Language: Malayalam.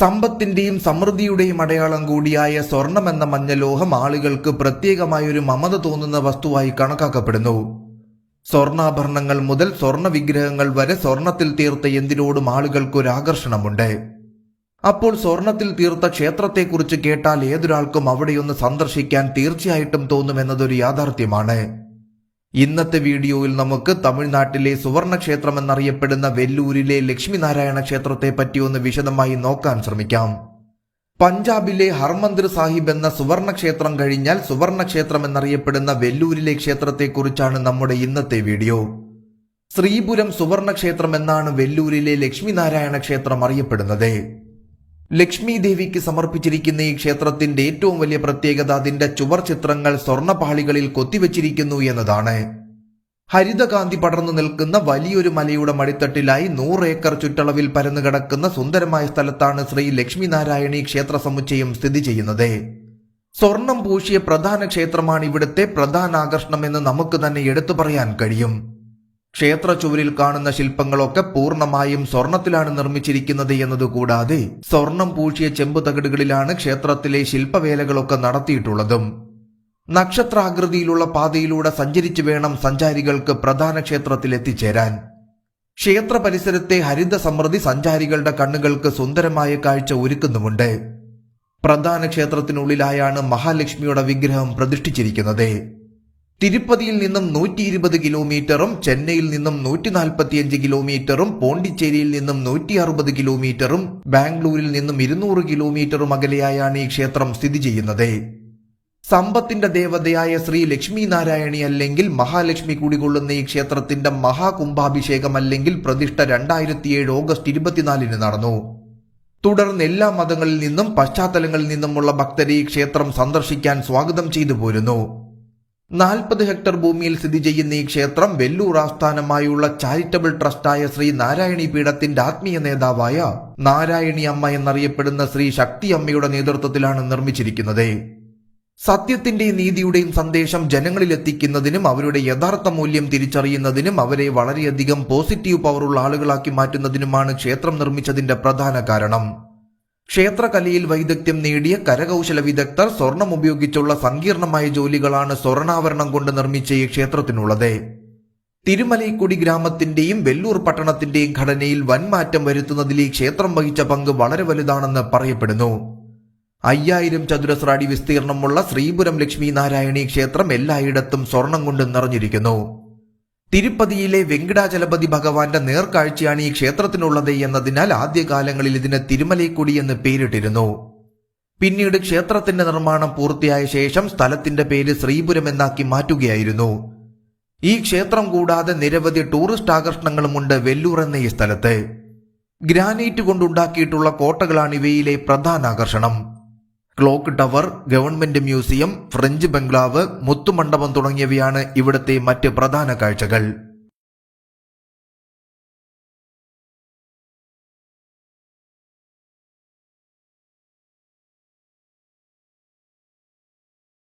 സമ്പത്തിന്റെയും സമൃദ്ധിയുടെയും അടയാളം കൂടിയായ സ്വർണമെന്ന മഞ്ഞലോഹം ആളുകൾക്ക് പ്രത്യേകമായൊരു മമത തോന്നുന്ന വസ്തുവായി കണക്കാക്കപ്പെടുന്നു. സ്വർണാഭരണങ്ങൾ മുതൽ സ്വർണ വിഗ്രഹങ്ങൾ വരെ സ്വർണത്തിൽ തീർത്ത എന്തിനോടും ആളുകൾക്കൊരാകർഷണമുണ്ട്. അപ്പോൾ സ്വർണത്തിൽ തീർത്ത ക്ഷേത്രത്തെക്കുറിച്ച് കേട്ടാൽ ഏതൊരാൾക്കും അവിടെയൊന്ന് സന്ദർശിക്കാൻ തീർച്ചയായിട്ടും തോന്നുമെന്നതൊരു യാഥാർത്ഥ്യമാണ്. ഇന്നത്തെ വീഡിയോയിൽ നമുക്ക് തമിഴ്നാട്ടിലെ സുവർണ ക്ഷേത്രം എന്നറിയപ്പെടുന്ന വെല്ലൂരിലെ ലക്ഷ്മിനാരായണ ക്ഷേത്രത്തെ പറ്റി ഒന്ന് വിശദമായി നോക്കാൻ ശ്രമിക്കാം. പഞ്ചാബിലെ ഹർമന്ദിർ സാഹിബ് എന്ന സുവർണ ക്ഷേത്രം കഴിഞ്ഞാൽ സുവർണ ക്ഷേത്രം എന്നറിയപ്പെടുന്ന വെല്ലൂരിലെ ക്ഷേത്രത്തെക്കുറിച്ചാണ് നമ്മുടെ ഇന്നത്തെ വീഡിയോ. ശ്രീപുരം സുവർണ ക്ഷേത്രം എന്നാണ് വെല്ലൂരിലെ ലക്ഷ്മിനാരായണ ക്ഷേത്രം അറിയപ്പെടുന്നത്. ലക്ഷ്മി ദേവിക്ക് സമർപ്പിച്ചിരിക്കുന്ന ഈ ക്ഷേത്രത്തിന്റെ ഏറ്റവും വലിയ പ്രത്യേകത അതിന്റെ ചുവർ ചിത്രങ്ങൾ സ്വർണപാളികളിൽ കൊത്തിവെച്ചിരിക്കുന്നു എന്നതാണ്. ഹരിതകാന്തി പടർന്നു നിൽക്കുന്ന വലിയൊരു മലയുടെ മടിത്തട്ടിലായി നൂറ് ഏക്കർ ചുറ്റളവിൽ പരന്നു കിടക്കുന്ന സുന്ദരമായ സ്ഥലത്താണ് ശ്രീ ലക്ഷ്മിനാരായണി ക്ഷേത്ര സമുച്ചയം സ്ഥിതി ചെയ്യുന്നത്. സ്വർണം പൂശിയ പ്രധാന ക്ഷേത്രമാണ് ഇവിടുത്തെ പ്രധാന ആകർഷണമെന്ന് നമുക്ക് തന്നെ എടുത്തു പറയാൻ കഴിയും. ക്ഷേത്ര ചുവരിൽ കാണുന്ന ശില്പങ്ങളൊക്കെ പൂർണമായും സ്വർണത്തിലാണ് നിർമ്മിച്ചിരിക്കുന്നത് എന്നതുകൂടാതെ സ്വർണം പൂശിയ ചെമ്പ് തകിടുകളിലാണ് ക്ഷേത്രത്തിലെ ശില്പവേലകളൊക്കെ നടത്തിയിട്ടുള്ളതും. നക്ഷത്രാകൃതിയിലുള്ള പാതയിലൂടെ സഞ്ചരിച്ചു വേണം സഞ്ചാരികൾക്ക് പ്രധാന ക്ഷേത്രത്തിൽ എത്തിച്ചേരാൻ ക്ഷേത്ര പരിസരത്തെ ഹരിത സമൃദ്ധി സഞ്ചാരികളുടെ കണ്ണുകൾക്ക് സുന്ദരമായ കാഴ്ച ഒരുക്കുന്നുമുണ്ട്. പ്രധാന ക്ഷേത്രത്തിനുള്ളിലായാണ് മഹാലക്ഷ്മിയുടെ വിഗ്രഹം പ്രതിഷ്ഠിച്ചിരിക്കുന്നത്. തിരുപ്പതിയിൽ നിന്നും നൂറ്റി ഇരുപത് കിലോമീറ്ററും ചെന്നൈയിൽ നിന്നും നൂറ്റി നാൽപ്പത്തിയഞ്ച് കിലോമീറ്ററും പോണ്ടിച്ചേരിയിൽ നിന്നും നൂറ്റി അറുപത് കിലോമീറ്ററും ബാംഗ്ലൂരിൽ നിന്നും ഇരുന്നൂറ് കിലോമീറ്ററും അകലെയായാണ് ഈ ക്ഷേത്രം സ്ഥിതി ചെയ്യുന്നത്. സമ്പത്തിന്റെ ദേവതയായ ശ്രീ ലക്ഷ്മി നാരായണി അല്ലെങ്കിൽ മഹാലക്ഷ്മി കുടികൊള്ളുന്ന ഈ ക്ഷേത്രത്തിന്റെ മഹാകുംഭാഭിഷേകം അല്ലെങ്കിൽ പ്രതിഷ്ഠ രണ്ടായിരത്തിയേഴ് ഓഗസ്റ്റ് ഇരുപത്തിനാലിന് നടന്നു. തുടർന്ന് എല്ലാ മതങ്ങളിൽ നിന്നും പശ്ചാത്തലങ്ങളിൽ നിന്നുമുള്ള ഭക്തരെ ഈ ക്ഷേത്രം സന്ദർശിക്കാൻ സ്വാഗതം ചെയ്തു പോരുന്നു. നാൽപ്പത് ഹെക്ടർ ഭൂമിയിൽ സ്ഥിതി ചെയ്യുന്ന ഈ ക്ഷേത്രം വെല്ലൂർ ആസ്ഥാനമായുള്ള ചാരിറ്റബിൾ ട്രസ്റ്റായ ശ്രീ നാരായണി പീഠത്തിന്റെ ആത്മീയ നേതാവായ നാരായണി അമ്മ എന്നറിയപ്പെടുന്ന ശ്രീ ശക്തി അമ്മയുടെ നേതൃത്വത്തിലാണ് നിർമ്മിച്ചിരിക്കുന്നത്. സത്യത്തിന്റെയും നീതിയുടെയും സന്ദേശം ജനങ്ങളിൽ എത്തിക്കുന്നതിനും അവരുടെ യഥാർത്ഥ മൂല്യം തിരിച്ചറിയുന്നതിനും അവരെ വളരെയധികം പോസിറ്റീവ് പവറുള്ള ആളുകളാക്കി മാറ്റുന്നതിനുമാണ് ക്ഷേത്രം നിർമ്മിച്ചതിന്റെ പ്രധാന കാരണം. ക്ഷേത്രകലയിൽ വൈദഗ്ധ്യം നേടിയ കരകൗശല വിദഗ്ധർ സ്വർണം ഉപയോഗിച്ചുള്ള സങ്കീർണമായ ജോലികളാണ് സ്വർണാഭരണം കൊണ്ട് നിർമ്മിച്ച ഈ ക്ഷേത്രത്തിനുള്ളത്. തിരുമലൈക്കുടി ഗ്രാമത്തിന്റെയും വെല്ലൂർ പട്ടണത്തിന്റെയും ഘടനയിൽ വൻമാറ്റം വരുത്തുന്നതിൽ ഈ ക്ഷേത്രം വഹിച്ച പങ്ക് വളരെ വലുതാണെന്ന് പറയപ്പെടുന്നു. അയ്യായിരം ചതുരശ്ര അടി വിസ്തീർണമുള്ള ശ്രീപുരം ലക്ഷ്മി നാരായണി ക്ഷേത്രം എല്ലായിടത്തും സ്വർണം കൊണ്ട് നിറഞ്ഞിരിക്കുന്നു. തിരുപ്പതിയിലെ വെങ്കടാചലപതി ഭഗവാന്റെ നേർക്കാഴ്ചയാണ് ഈ ക്ഷേത്രത്തിനുള്ളത് എന്നതിനാൽ ആദ്യകാലങ്ങളിൽ ഇതിന് തിരുമലൈക്കുടി എന്ന് പേരിട്ടിരുന്നു. പിന്നീട് ക്ഷേത്രത്തിന്റെ നിർമ്മാണം പൂർത്തിയായ ശേഷം സ്ഥലത്തിന്റെ പേര് ശ്രീപുരം എന്നാക്കി മാറ്റുകയായിരുന്നു. ഈ ക്ഷേത്രം കൂടാതെ നിരവധി ടൂറിസ്റ്റ് ആകർഷണങ്ങളുമുണ്ട് വെല്ലൂർ എന്ന ഈ സ്ഥലത്ത്. ഗ്രാനൈറ്റ് കൊണ്ടുണ്ടാക്കിയിട്ടുള്ള കോട്ടകളാണ് ഇവയിലെ പ്രധാന ആകർഷണം. Clock tower government museum French bungalow മുത്തുമണ്ഡപം തുടങ്ങിയവയാണ് ഇവിടുത്തെ മറ്റ് പ്രധാന കാഴ്ചകൾ.